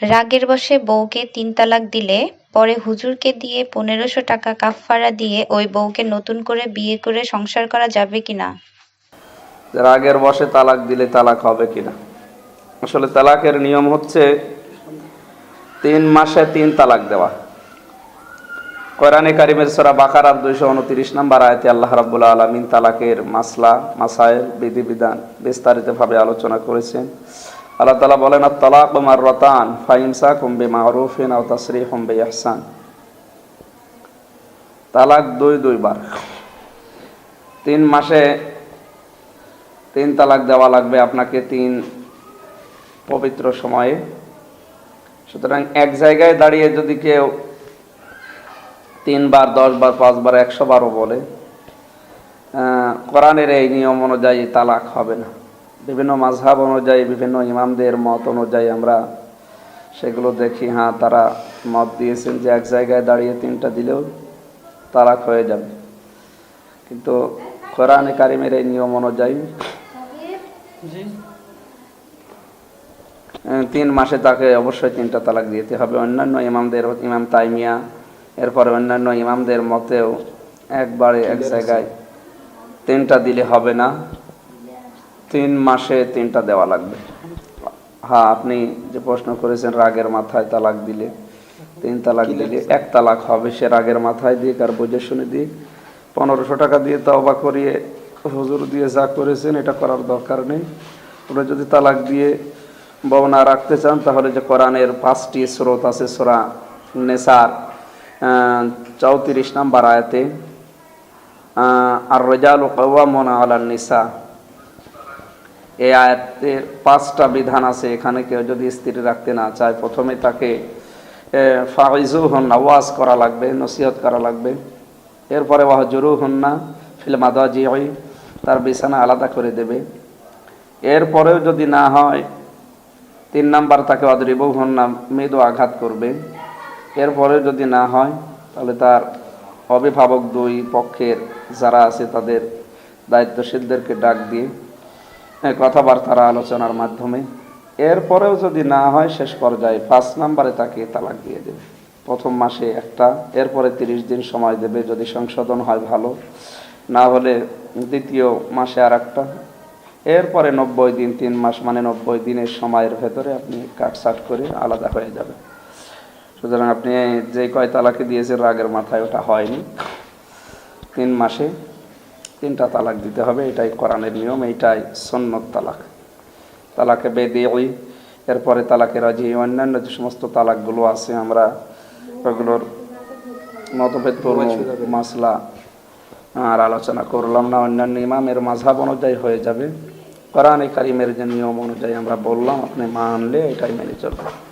রাগের বশে বউকে তিন তালাক দিলে, পরে হুজুরকে দিয়ে পনেরোশো টাকা কাফফারা দিয়ে ওই বউকে নতুন করে বিয়ে করে সংসার করা যাবে কিনা? রাগের বসে তালাক দিলে তালাক হবে কিনা? আসলে তালাকের নিয়ম হচ্ছে তিন মাসে তিন তালাক দেওয়া। কোরআনে কারিমের সরা বাকারার দুইশো উনত্রিশ নম্বর আয়তে আল্লাহ রাব্বুল আলমিন তালাকের মাসলা, মাসায়েল, বিধিবিধান বিস্তারিতভাবে আলোচনা করেছেন। আল্লাহ তালা বলেন তালাক মার রতান ফাইমসা কুম্বে মারুফিন আও তাসরি হুম্বে ইহসান তালাক দুই, দুইবার। তিন মাসে তিন তালাক দেওয়া লাগবে আপনাকে তিন পবিত্র সময়ে। সুতরাং এক জায়গায় দাঁড়িয়ে যদি কেউ তিনবার দশ বার পাঁচবার একশো বারও বলে কোরআনের এই নিয়ম অনুযায়ী তালাক হবে না। বিভিন্ন মাঝহাব অনুযায়ী বিভিন্ন ইমামদের মত অনুযায়ী আমরা সেগুলো দেখি। হ্যাঁ তারা মত দিয়েছেন যে এক জায়গায় দাঁড়িয়ে তিনটা দিলেও তালাক হয়ে যাবে। কিন্তু কোরআনে কারিমের এই নিয়ম অনুযায়ী তিন মাসে তাকে অবশ্যই তিনটা তালাক দিতে হবে। অন্যান্য ইমামদের ইমাম তাইমিয়া এরপরে অন্যান্য ইমামদের মতেও একবারে এক জায়গায় তিনটা দিলে হবে না। তিন মাসে তিনটা দেওয়া লাগবে। হ্যাঁ আপনি যে প্রশ্ন করেছেন রাগের মাথায় তালাক দিলে তিন তালাক দিলে এক তালাক হবে সে রাগের মাথায় দিক আর বুঝে শুনে দিক পনেরোশো টাকা দিয়ে তওবা করিয়ে হুজুর দিয়ে যা করেছেন এটা করার দরকার নেই। ওরা যদি তালাক দিয়ে বউ রাখতে চান তাহলে যে কোরআনের পাঁচটি স্রোত আছে সোরা নেসার চৌত্রিশ নাম্বার আয়াতে আর রেজাল কওয়ামুনা আলান নিসা এই আয়াতের পাঁচটা বিধান আছে, এখানে কেউ যদি স্ত্রী রাখতে না চায়, প্রথমে তাকে ফাইজু হন আওয়াজ করা লাগবে, নসিহত করা লাগবে। এরপরে ওয়াহ জরু হন না ফিল্ম আদাজি হয় তার বিছানা আলাদা করে দেবে। এরপরেও যদি না হয়, তিন নাম্বার তাকে অদ্রিব হন না মৃদু আঘাত করবে। এরপরেও যদি না হয়, তাহলে তার অভিভাবক দুই পক্ষের যারা আছে তাদের দায়িত্বশীলদেরকে ডাক দিয়ে কথাবার্তার আলোচনার মাধ্যমে। এরপরেও যদি না হয়, শেষ পর্যায়ে পাঁচ নাম্বারে তাকে তালাক দিয়ে দেবে। প্রথম মাসে একটা, এরপরে তিরিশ দিন সময় দেবে যদি সংশোধন হয় ভালো। না হলে দ্বিতীয় মাসে আর একটা এরপরে নব্বই দিন, তিন মাস মানে নব্বই দিনের সময়ের ভেতরে আপনি কাটসাট করে আলাদা হয়ে যাবে। সুতরাং আপনি যে কয় তালাকে দিয়েছেন, রাগের মাথায় ওটা হয়নি। তিন মাসে তিনটা তালাক দিতে হবে, এটাই কোরআনের নিয়ম এইটাই সন্ন্যত তালাক। তালাকে বেদে ওই এরপরে তালাকে রাজি, অন্যান্য যে সমস্ত তালাকগুলো আছে আমরা, ওগুলোর মতভেদ করব মাসলা, আর আলোচনা করলাম না, অন্যান্য ইমামের মাঝাব অনুযায়ী হয়ে যাবে। কোরআন কারিমের যে নিয়ম অনুযায়ী আমরা বললাম, আপনি মানলে এটাই মেনে চলবে